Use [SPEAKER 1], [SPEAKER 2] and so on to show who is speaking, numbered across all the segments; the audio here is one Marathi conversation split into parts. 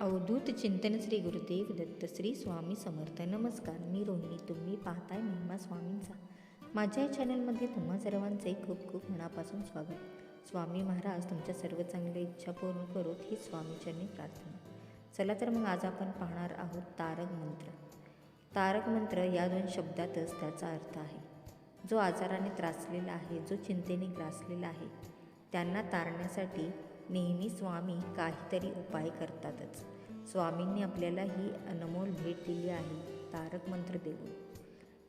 [SPEAKER 1] अवधूत चिंतन श्री गुरुदेव दत्त श्री स्वामी समर्थ. नमस्कार. मी रोहिणी. तुम्ही पाहताय महिमा स्वामींचा. माझ्या या चॅनलमध्ये तुम्हा सर्वांचे खूप खूप मनापासून स्वागत. स्वामी महाराज तुमच्या सर्व चांगल्या इच्छा पूर्ण करोत ही स्वामीचरणी प्रार्थना. चला तर मग आज आपण पाहणार आहोत तारक मंत्र. तारक मंत्र या दोन शब्दातच त्याचा अर्थ आहे. जो आजाराने त्रासलेला आहे जो चिंतेने ग्रासलेला आहे त्यांना तारण्यासाठी नेहमी स्वामी काहीतरी उपाय करतातच. स्वामींनी आपल्याला ही अनमोल भेट दिली आहे तारक मंत्र देऊन.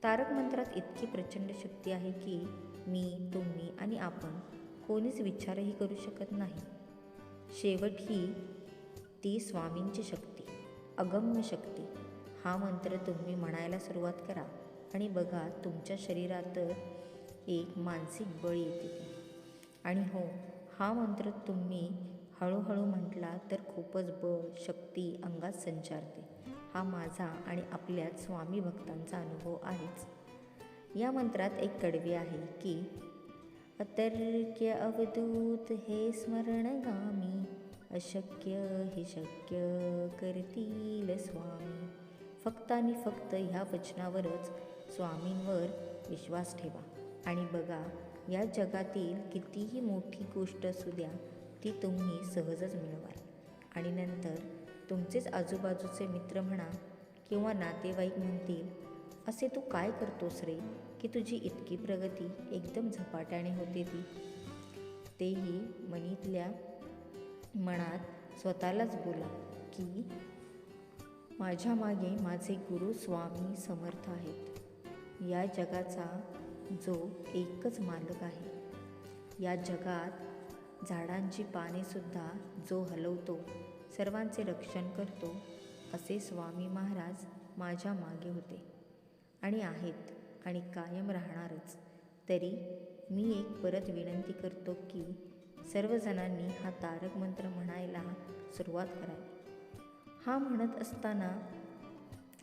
[SPEAKER 1] तारक मंत्रात इतकी प्रचंड शक्ती आहे की मी तुम्ही आणि आपण कोणीच विचारही करू शकत नाही. शेवट ही ती स्वामींची शक्ती अगम्य शक्ती. हा मंत्र तुम्ही म्हणायला सुरुवात करा आणि बघा तुमच्या शरीरात एक मानसिक बळ येते. आणि हो हा मंत्र तुम्ही हळूहळू म्हटला तर खूपच बळ शक्ती अंगात संचारते. हा माझा आणि आपल्यात स्वामी भक्तांचा अनुभव आहेच. या मंत्रात एक कडवी आहे की अतर्क्य अवधूत हे स्मरणगामी अशक्य हे शक्य करतील स्वामी. फक्त आणि फक्त ह्या वचनावरच स्वामींवर विश्वास ठेवा आणि बघा या जगातील कितीही मोठी गोष्ट असू द्या ती तुम्ही सहजच मिळवाल. आणि नंतर तुमचेच आजूबाजूचे मित्र म्हणा किंवा नातेवाईक म्हणतील असे तू काय करतोस रे की तुझी इतकी प्रगती एकदम झपाट्याने होते ती? तेही मनीतल्या मनात स्वतःलाच बोला की माझ्या मागे माझे गुरु स्वामी समर्थ आहेत. या जगाचा जो एकच मालक आहे. या जगात झाडांची पानेसुद्धा जो हलवतो सर्वांचे रक्षण करतो असे स्वामी महाराज माझ्या मागे होते. आणि आहेत आणि कायम राहणारच. तरी मी एक परत विनंती करतो की सर्वजणांनी हा तारक मंत्र म्हणायला सुरुवात करावी. हा म्हणत असताना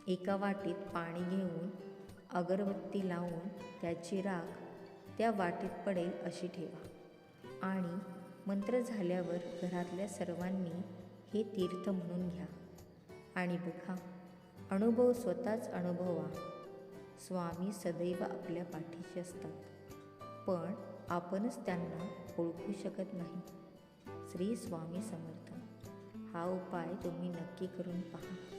[SPEAKER 1] एका वाटीत पाणी घेऊन अगरबत्ती लावून त्याची राख त्या वाटीत पडेल अशी ठेवा. आणि मंत्र झाल्यावर घरातल्या सर्वांनी हे तीर्थ म्हणून घ्या. आणि बघा अनुभव स्वतःच अनुभवा. स्वामी सदैव आपल्या पाठीशी असतात. पण आपणच त्यांना ओळखू शकत नाही. श्री स्वामी समर्थ. हा उपाय तुम्ही नक्की करून पहा.